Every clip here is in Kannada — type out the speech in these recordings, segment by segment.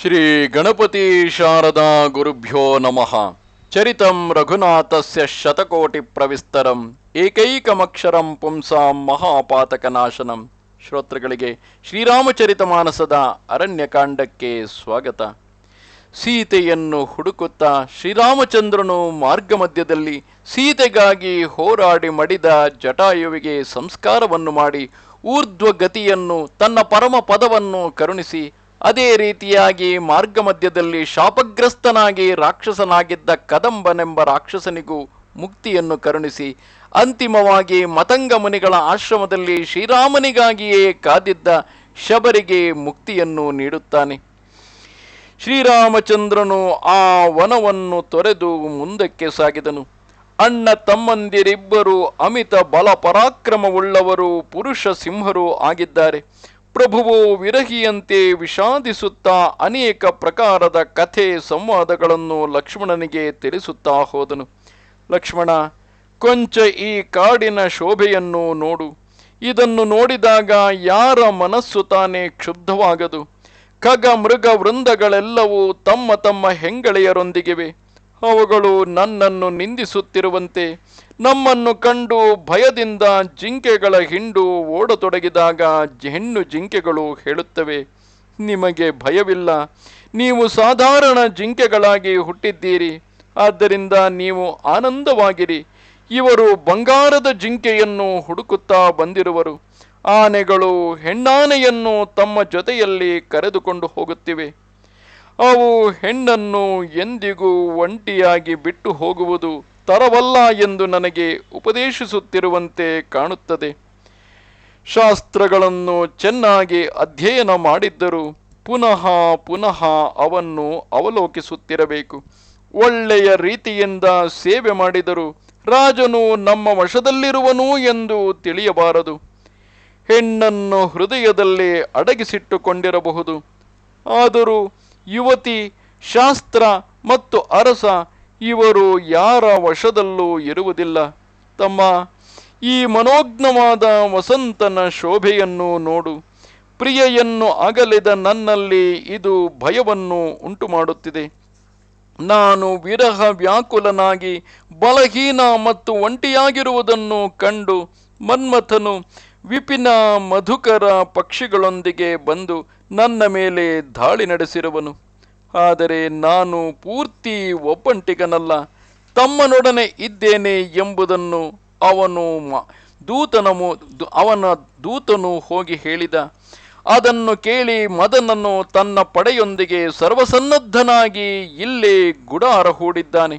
ಶ್ರೀ ಗಣಪತಿ ಶಾರದಾ ಗುರುಭ್ಯೋ ನಮಃ. ಚರಿತಂ ರಘುನಾಥಸ್ಯ ಶತಕೋಟಿ ಪ್ರವಿಸ್ತರಂ, ಏಕೈಕಮಕ್ಷರಂ ಪುಂಸಾಂ ಮಹಾಪಾತಕನಾಶನಂ. ಶ್ರೋತೃಗಳಿಗೆ ಶ್ರೀರಾಮಚರಿತ ಮಾನಸದ ಅರಣ್ಯಕಾಂಡಕ್ಕೆ ಸ್ವಾಗತ. ಸೀತೆಯನ್ನು ಹುಡುಕುತ್ತಾ ಶ್ರೀರಾಮಚಂದ್ರನು ಮಾರ್ಗ ಮಧ್ಯದಲ್ಲಿ ಸೀತೆಗಾಗಿ ಹೋರಾಡಿ ಮಡಿದ ಜಟಾಯುವಿಗೆ ಸಂಸ್ಕಾರವನ್ನು ಮಾಡಿ ಊರ್ಧ್ವಗತಿಯನ್ನು ತನ್ನ ಪರಮ ಪದವನ್ನು ಕರುಣಿಸಿ ಅದೇ ರೀತಿಯಾಗಿ ಮಾರ್ಗ ಮಧ್ಯದಲ್ಲಿ ಶಾಪಗ್ರಸ್ತನಾಗಿ ರಾಕ್ಷಸನಾಗಿದ್ದ ಕದಂಬನೆಂಬ ರಾಕ್ಷಸನಿಗೂ ಮುಕ್ತಿಯನ್ನು ಕರುಣಿಸಿ ಅಂತಿಮವಾಗಿ ಮತಂಗ ಮುನಿಗಳ ಆಶ್ರಮದಲ್ಲಿ ಶ್ರೀರಾಮನಿಗಾಗಿಯೇ ಕಾದಿದ್ದ ಶಬರಿಗೆ ಮುಕ್ತಿಯನ್ನು ನೀಡುತ್ತಾನೆ. ಶ್ರೀರಾಮಚಂದ್ರನು ಆ ವನವನ್ನು ತೊರೆದು ಮುಂದಕ್ಕೆ ಸಾಗಿದನು. ಅಣ್ಣ ತಮ್ಮಂದಿರಿಬ್ಬರು ಅಮಿತ ಬಲ ಪರಾಕ್ರಮವುಳ್ಳವರು ಪುರುಷ ಸಿಂಹರು ಆಗಿದ್ದಾರೆ. ಪ್ರಭುವು ವಿರಹಿಯಂತೆ ವಿಷಾದಿಸುತ್ತಾ ಅನೇಕ ಪ್ರಕಾರದ ಕಥೆ ಸಂವಾದಗಳನ್ನು ಲಕ್ಷ್ಮಣನಿಗೆ ತಿಳಿಸುತ್ತಾ ಹೋದನು. ಲಕ್ಷ್ಮಣ, ಕೊಂಚ ಈ ಕಾಡಿನ ಶೋಭೆಯನ್ನು ನೋಡು. ಇದನ್ನು ನೋಡಿದಾಗ ಯಾರ ಮನಸ್ಸು ತಾನೇ ಕ್ಷುಬ್ಧವಾಗದು. ಖಗ ಮೃಗ ವೃಂದಗಳೆಲ್ಲವೂ ತಮ್ಮ ತಮ್ಮ ಹೆಂಗಳೆಯರೊಂದಿಗಿವೆ. ಅವುಗಳು ನನ್ನನ್ನು ನಿಂದಿಸುತ್ತಿರುವಂತೆ ನಮ್ಮನ್ನು ಕಂಡು ಭಯದಿಂದ ಜಿಂಕೆಗಳ ಹಿಂಡು ಓಡತೊಡಗಿದಾಗ ಹೆಣ್ಣು ಜಿಂಕೆಗಳು ಹೇಳುತ್ತವೆ, ನಿಮಗೆ ಭಯವಿಲ್ಲ, ನೀವು ಸಾಧಾರಣ ಜಿಂಕೆಗಳಾಗಿ ಹುಟ್ಟಿದ್ದೀರಿ, ಆದ್ದರಿಂದ ನೀವು ಆನಂದವಾಗಿರಿ. ಇವರು ಬಂಗಾರದ ಜಿಂಕೆಯನ್ನು ಹುಡುಕುತ್ತಾ ಬಂದಿರುವರು. ಆನೆಗಳು ಹೆಣ್ಣಾನೆಯನ್ನು ತಮ್ಮ ಜೊತೆಯಲ್ಲಿ ಕರೆದುಕೊಂಡು ಹೋಗುತ್ತಿವೆ. ಅವು ಹೆಣ್ಣನ್ನು ಎಂದಿಗೂ ಒಂಟಿಯಾಗಿ ಬಿಟ್ಟು ಹೋಗುವುದು ತರವಲ್ಲ ಎಂದು ನನಗೆ ಉಪದೇಶಿಸುತ್ತಿರುವಂತೆ ಕಾಣುತ್ತದೆ. ಶಾಸ್ತ್ರಗಳನ್ನು ಚೆನ್ನಾಗಿ ಅಧ್ಯಯನ ಮಾಡಿದ್ದರೂ ಪುನಃ ಪುನಃ ಅವನ್ನು ಅವಲೋಕಿಸುತ್ತಿರಬೇಕು. ಒಳ್ಳೆಯ ರೀತಿಯಿಂದ ಸೇವೆ ಮಾಡಿದರು ರಾಜನು ನಮ್ಮ ವಶದಲ್ಲಿರುವನು ಎಂದು ತಿಳಿಯಬಾರದು. ಹೆಣ್ಣನ್ನು ಹೃದಯದಲ್ಲಿ ಅಡಗಿಸಿಟ್ಟುಕೊಂಡಿರಬಹುದು. ಆದರೂ ಯುವತಿ, ಶಾಸ್ತ್ರ ಮತ್ತು ಅರಸ ಇವರು ಯಾರ ವಶದಲ್ಲೂ ಇರುವುದಿಲ್ಲ. ತಮ್ಮ ಈ ಮನೋಜ್ಞವಾದ ವಸಂತನ ಶೋಭೆಯನ್ನು ನೋಡು. ಪ್ರಿಯೆಯನ್ನು ಅಗಲಿದ ನನ್ನಲ್ಲಿ ಇದು ಭಯವನ್ನು ಉಂಟು ಮಾಡುತ್ತಿದೆ ನಾನು ವಿರಹ ವ್ಯಾಕುಲನಾಗಿ ಬಲಹೀನ ಮತ್ತು ಒಂಟಿಯಾಗಿರುವುದನ್ನು ಕಂಡು ಮನ್ಮಥನು ವಿಪಿನ ಮಧುಕರ ಪಕ್ಷಿಗಳೊಂದಿಗೆ ಬಂದು ನನ್ನ ಮೇಲೆ ದಾಳಿ ನಡೆಸಿರುವನು. ಆದರೆ ನಾನು ಪೂರ್ತಿ ಒಬ್ಬಂಟಿಗನಲ್ಲ, ತಮ್ಮನೊಡನೆ ಇದ್ದೇನೆ ಎಂಬುದನ್ನು ಅವನು ದೂತನ ಅವನ ದೂತನು ಹೋಗಿ ಹೇಳಿದ, ಅದನ್ನು ಕೇಳಿ ಮದನನ್ನು ತನ್ನ ಪಡೆಯೊಂದಿಗೆ ಸರ್ವಸನ್ನದ್ಧನಾಗಿ ಇಲ್ಲೇ ಗುಡಾರ ಹೂಡಿದ್ದಾನೆ.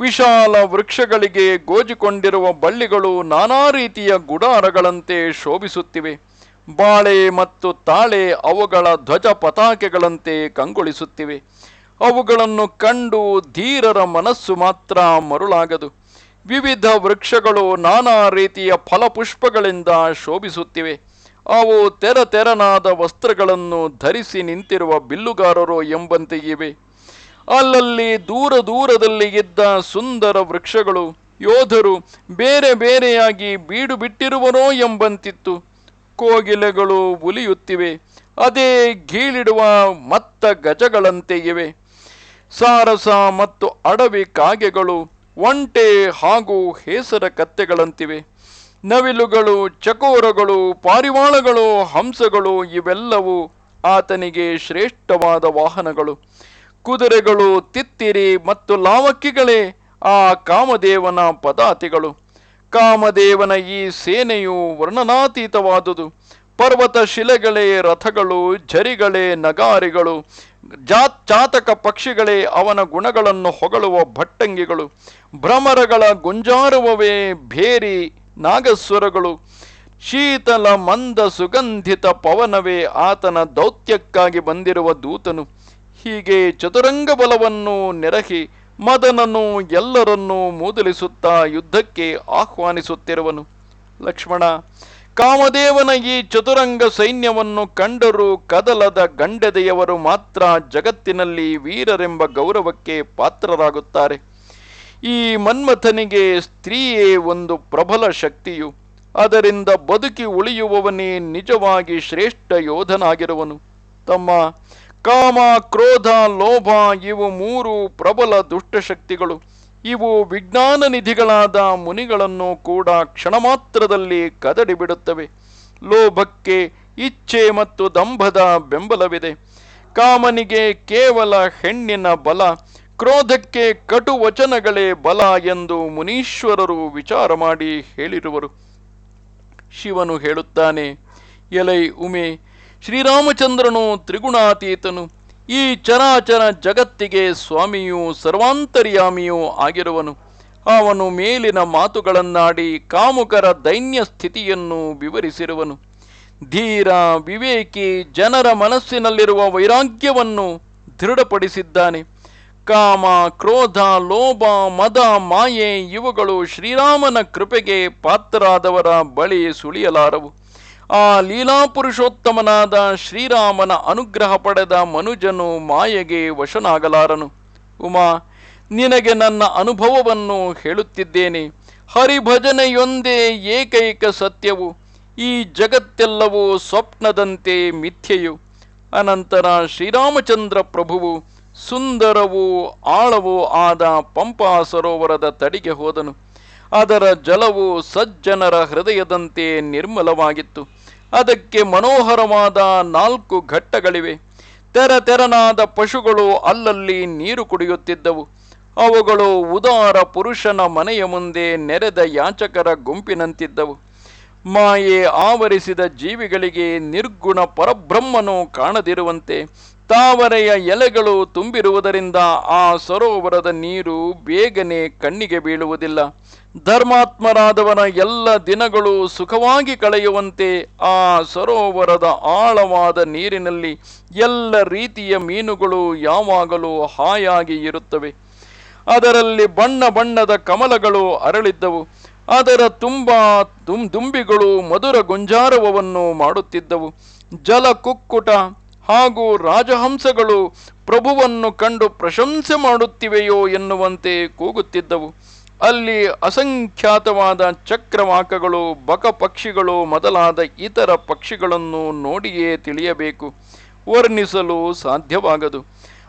ವಿಶಾಲ ವೃಕ್ಷಗಳಿಗೆ ಗೋಜಿಕೊಂಡಿರುವ ಬಳ್ಳಿಗಳು ನಾನಾ ರೀತಿಯ ಗುಡಾರಗಳಂತೆ ಶೋಭಿಸುತ್ತಿವೆ. ಬಾಳೆ ಮತ್ತು ತಾಳೆ ಅವುಗಳ ಧ್ವಜ ಪತಾಕೆಗಳಂತೆ ಕಂಗೊಳಿಸುತ್ತಿವೆ. ಅವುಗಳನ್ನು ಕಂಡು ಧೀರರ ಮನಸ್ಸು ಮಾತ್ರ ಮರುಳಾಗದು. ವಿವಿಧ ವೃಕ್ಷಗಳು ನಾನಾ ರೀತಿಯ ಫಲಪುಷ್ಪಗಳಿಂದ ಶೋಭಿಸುತ್ತಿವೆ. ಅವು ತೆರ ತೆರನಾದ ವಸ್ತ್ರಗಳನ್ನು ಧರಿಸಿ ನಿಂತಿರುವ ಬಿಲ್ಲುಗಾರರು ಇವೆ. ಅಲ್ಲಲ್ಲಿ ದೂರ ದೂರದಲ್ಲಿ ಇದ್ದ ಸುಂದರ ವೃಕ್ಷಗಳು ಯೋಧರು ಬೇರೆ ಬೇರೆಯಾಗಿ ಬೀಡು ಬಿಟ್ಟಿರುವನೋ ಎಂಬಂತಿತ್ತು. ಕೋಗಿಲೆಗಳು ಉಲಿಯುತ್ತಿವೆ. ಅದೇ ಗೀಳಿಡುವ ಮತ್ತ ಗಜಗಳಂತೆ ಇವೆ. ಸಾರಸ ಮತ್ತು ಅಡವಿ ಕಾಗೆಗಳು, ಒಂಟೆ ಹಾಗೂ ಹೇಸರ ಕತ್ತೆಗಳಂತಿವೆ. ನವಿಲುಗಳು, ಚಕೋರಗಳು, ಪಾರಿವಾಳಗಳು, ಹಂಸಗಳು ಇವೆಲ್ಲವೂ ಆತನಿಗೆ ಶ್ರೇಷ್ಠವಾದ ವಾಹನಗಳು. ಕುದುರೆಗಳು ತಿತ್ತಿರಿ ಮತ್ತು ಲಾವಕ್ಕಿಗಳೇ ಆ ಕಾಮದೇವನ ಪದಾತಿಗಳು. ಕಾಮದೇವನ ಈ ಸೇನೆಯು ವರ್ಣನಾತೀತವಾದುದು. ಪರ್ವತ ಶಿಲೆಗಳೇ, ರಥಗಳು, ಝರಿಗಳೇ, ನಗಾರಿಗಳು ಜಾತ್ ಚಾತಕ ಪಕ್ಷಿಗಳೇ, ಅವನ ಗುಣಗಳನ್ನು ಹೊಗಳುವ ಭಟ್ಟಂಗಿಗಳು. ಭ್ರಮರಗಳ ಗುಂಜಾರುವವೇ, ಭೇರಿ ನಾಗಸ್ವರಗಳು. ಶೀತಲ ಮಂದ ಸುಗಂಧಿತ ಪವನವೇ ಆತನ ದೌತ್ಯಕ್ಕಾಗಿ ಬಂದಿರುವ ದೂತನು. ಹೀಗೆ ಚದುರಂಗ ಬಲವನ್ನು ನೆರಹಿ ಮದನನು ಎಲ್ಲರನ್ನೂ ಮೂದಲಿಸುತ್ತಾ ಯುದ್ಧಕ್ಕೆ ಆಹ್ವಾನಿಸುತ್ತಿರುವನು. ಲಕ್ಷ್ಮಣ, ಕಾಮದೇವನ ಈ ಚತುರಂಗ ಸೈನ್ಯವನ್ನು ಕಂಡರೂ ಕದಲದ ಗಂಡೆದೆಯವರು ಮಾತ್ರ ಜಗತ್ತಿನಲ್ಲಿ ವೀರರೆಂಬ ಗೌರವಕ್ಕೆ ಪಾತ್ರರಾಗುತ್ತಾರೆ. ಈ ಮನ್ಮಥನಿಗೆ ಸ್ತ್ರೀಯೇ ಒಂದು ಪ್ರಬಲ ಶಕ್ತಿಯು. ಅದರಿಂದ ಬದುಕಿ ಉಳಿಯುವವನೇ ನಿಜವಾಗಿ ಶ್ರೇಷ್ಠ ಯೋಧನಾಗಿರುವನು. ತಮ್ಮ ಕಾಮ, ಕ್ರೋಧ, ಲೋಭ ಇವು ಮೂರು ಪ್ರಬಲ ದುಷ್ಟಶಕ್ತಿಗಳು. ಇವು ವಿಜ್ಞಾನ ನಿಧಿಗಳಾದ ಮುನಿಗಳನ್ನು ಕೂಡ ಕ್ಷಣ ಮಾತ್ರದಲ್ಲಿ ಕದಡಿ ಬಿಡುತ್ತವೆ ಲೋಭಕ್ಕೆ ಇಚ್ಛೆ ಮತ್ತು ದಂಭದ ಬೆಂಬಲವಿದೆ. ಕಾಮನಿಗೆ ಕೇವಲ ಹೆಣ್ಣಿನ ಬಲ, ಕ್ರೋಧಕ್ಕೆ ಕಟು ವಚನಗಳೇ ಬಲ ಎಂದು ಮುನೀಶ್ವರರು ವಿಚಾರ ಮಾಡಿ ಹೇಳಿರುವರು. ಶಿವನು ಹೇಳುತ್ತಾನೆ, ಎಲೈ ಉಮೆ ಶ್ರೀರಾಮಚಂದ್ರನು ತ್ರಿಗುಣಾತೀತನು. ಈ ಚರಾಚರ ಜಗತ್ತಿಗೆ ಸ್ವಾಮಿಯೂ ಸರ್ವಾಂತರ್ಯಾಮಿಯೂ ಆಗಿರುವನು. ಅವನು ಮೇಲಿನ ಮಾತುಗಳನ್ನಾಡಿ ಕಾಮುಕರ ದೈನ್ಯ ಸ್ಥಿತಿಯನ್ನು ವಿವರಿಸಿರುವನು. ಧೀರ, ವಿವೇಕಿ ಜನರ ಮನಸ್ಸಿನಲ್ಲಿರುವ ವೈರಾಗ್ಯವನ್ನು ದೃಢಪಡಿಸಿದ್ದಾನೆ. ಕಾಮ, ಕ್ರೋಧ, ಲೋಭ, ಮದ, ಮಾಯೆ ಇವುಗಳು ಶ್ರೀರಾಮನ ಕೃಪೆಗೆ ಪಾತ್ರರಾದವರ ಬಳಿ ಸುಳಿಯಲಾರವು. ಆ ಲೀಲಾಪುರುಷೋತ್ತಮನಾದ ಶ್ರೀರಾಮನ ಅನುಗ್ರಹ ಪಡೆದ ಮನುಜನು ಮಾಯೆಗೆ ವಶನಾಗಲಾರನು. ಉಮಾ, ನಿನಗೆ ನನ್ನ ಅನುಭವವನ್ನು ಹೇಳುತ್ತಿದ್ದೇನೆ. ಹರಿಭಜನೆಯೊಂದೇ ಏಕೈಕ ಸತ್ಯವು. ಈ ಜಗತ್ತೆಲ್ಲವೂ ಸ್ವಪ್ನದಂತೆ ಮಿಥ್ಯೆಯು. ಅನಂತರ ಶ್ರೀರಾಮಚಂದ್ರ ಪ್ರಭುವು ಸುಂದರವೂ ಆಳವೂ ಆದ ಪಂಪಾ ಸರೋವರದ ತಡಿಗೆ ಹೋದನು. ಅದರ ಜಲವು ಸಜ್ಜನರ ಹೃದಯದಂತೆ ನಿರ್ಮಲವಾಗಿತ್ತು. ಅದಕ್ಕೆ ಮನೋಹರವಾದ ನಾಲ್ಕು ಘಟ್ಟಗಳಿವೆ. ತೆರತೆರನಾದ ಪಶುಗಳು ಅಲ್ಲಲ್ಲಿ ನೀರು ಕುಡಿಯುತ್ತಿದ್ದವು. ಅವುಗಳು ಉದಾರ ಪುರುಷನ ಮನೆಯ ಮುಂದೆ ನೆರೆದ ಯಾಚಕರ ಗುಂಪಿನಂತಿದ್ದವು. ಮಾಯೆ ಆವರಿಸಿದ ಜೀವಿಗಳಿಗೆ ನಿರ್ಗುಣ ಪರಬ್ರಹ್ಮನು ಕಾಣದಿರುವಂತೆ ತಾವರೆಯ ಎಲೆಗಳು ತುಂಬಿರುವುದರಿಂದ ಆ ಸರೋವರದ ನೀರು ಬೇಗನೆ ಕಣ್ಣಿಗೆ ಬೀಳುವುದಿಲ್ಲ. ಧರ್ಮಾತ್ಮರಾದವರ ಎಲ್ಲ ದಿನಗಳು ಸುಖವಾಗಿ ಕಳೆಯುವಂತೆ ಆ ಸರೋವರದ ಆಳವಾದ ನೀರಿನಲ್ಲಿ ಎಲ್ಲ ರೀತಿಯ ಮೀನುಗಳು ಯಾವಾಗಲೂ ಹಾಯಾಗಿ ಇರುತ್ತವೆ. ಅದರಲ್ಲಿ ಬಣ್ಣ ಬಣ್ಣದ ಕಮಲಗಳು ಅರಳಿದ್ದವು. ಅದರ ತುಂಬ ತುಂ ದುಂಬಿಗಳು ಮಧುರ ಗುಂಜಾರವವನ್ನು ಮಾಡುತ್ತಿದ್ದವು. ಜಲ ಕುಕ್ಕುಟ ಹಾಗೂ ರಾಜಹಂಸಗಳು ಪ್ರಭುವನ್ನು ಕಂಡು ಪ್ರಶಂಸೆ ಮಾಡುತ್ತಿವೆಯೋ ಎನ್ನುವಂತೆ ಕೂಗುತ್ತಿದ್ದವು. ಅಲ್ಲಿ ಅಸಂಖ್ಯಾತವಾದ ಚಕ್ರವಾಕಗಳು ಬಕ ಪಕ್ಷಿಗಳು ಮೊದಲಾದ ಇತರ ಪಕ್ಷಿಗಳನ್ನು ನೋಡಿಯೇ ತಿಳಿಯಬೇಕು, ವರ್ಣಿಸಲು ಸಾಧ್ಯವಾಗದು.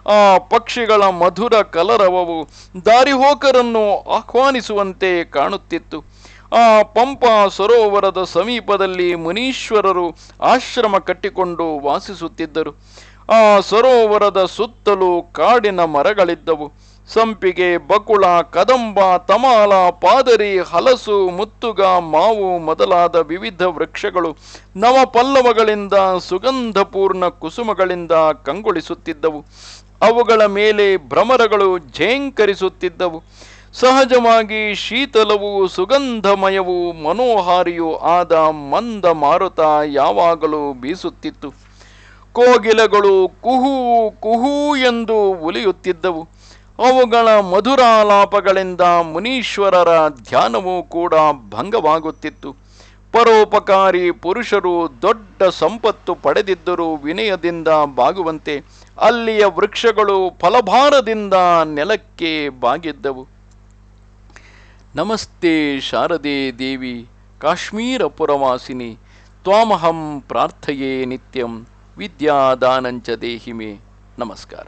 ಆ ಪಕ್ಷಿಗಳ ಮಧುರ ಕಲರವವು ದಾರಿಹೋಕರನ್ನು ಆಹ್ವಾನಿಸುವಂತೆ ಕಾಣುತ್ತಿತ್ತು. ಆ ಪಂಪ ಸರೋವರದ ಸಮೀಪದಲ್ಲಿ ಮುನೀಶ್ವರರು ಆಶ್ರಮ ಕಟ್ಟಿಕೊಂಡು ವಾಸಿಸುತ್ತಿದ್ದರು. ಆ ಸರೋವರದ ಸುತ್ತಲೂ ಕಾಡಿನ ಮರಗಳಿದ್ದವು. ಸಂಪಿಗೆ ಬಕುಳ, ಕದಂಬ, ತಮಾಲ, ಪಾದರಿ, ಹಲಸು, ಮುತ್ತುಗ, ಮಾವು ಮೊದಲಾದ ವಿವಿಧ ವೃಕ್ಷಗಳು ನವಪಲ್ಲವಗಳಿಂದ ಸುಗಂಧಪೂರ್ಣ ಕುಸುಮಗಳಿಂದ ಕಂಗೊಳಿಸುತ್ತಿದ್ದವು. ಅವುಗಳ ಮೇಲೆ ಭ್ರಮರಗಳು ಝೇಂಕರಿಸುತ್ತಿದ್ದವು ಸಹಜವಾಗಿ ಶೀತಲವೂ ಸುಗಂಧಮಯವೂ ಮನೋಹಾರಿಯೂ ಆದ ಮಂದ ಮಾರುತ ಯಾವಾಗಲೂ ಬೀಸುತ್ತಿತ್ತು. ಕೋಗಿಲಗಳು ಕುಹೂ ಕುಹೂ ಎಂದು ಉಲಿಯುತ್ತಿದ್ದವು. ಅವುಗಳ ಮಧುರಾಲಾಪಗಳಿಂದ ಮುನೀಶ್ವರರ ಧ್ಯಾನವೂ ಕೂಡ ಭಂಗವಾಗುತ್ತಿತ್ತು. ಪರೋಪಕಾರಿ ಪುರುಷರು ದೊಡ್ಡ ಸಂಪತ್ತು ಪಡೆದಿದ್ದರೂ ವಿನಯದಿಂದ ಬಾಗುವಂತೆ ಅಲ್ಲಿಯ ವೃಕ್ಷಗಳು ಫಲಭಾರದಿಂದ ನೆಲಕ್ಕೆ ಬಾಗಿದ್ದವು. ನಮಸ್ತೆ ಶಾರದೆ ದೇವಿ ಕಾಶ್ಮೀರ ಪುರವಾಸಿನಿ ತ್ವಾಮಹಂ ಪ್ರಾರ್ಥಯೇ ನಿತ್ಯಂ, ವಿದ್ಯಾದಾನಂಚ ದೇಹಿಮೆ. ನಮಸ್ಕಾರ.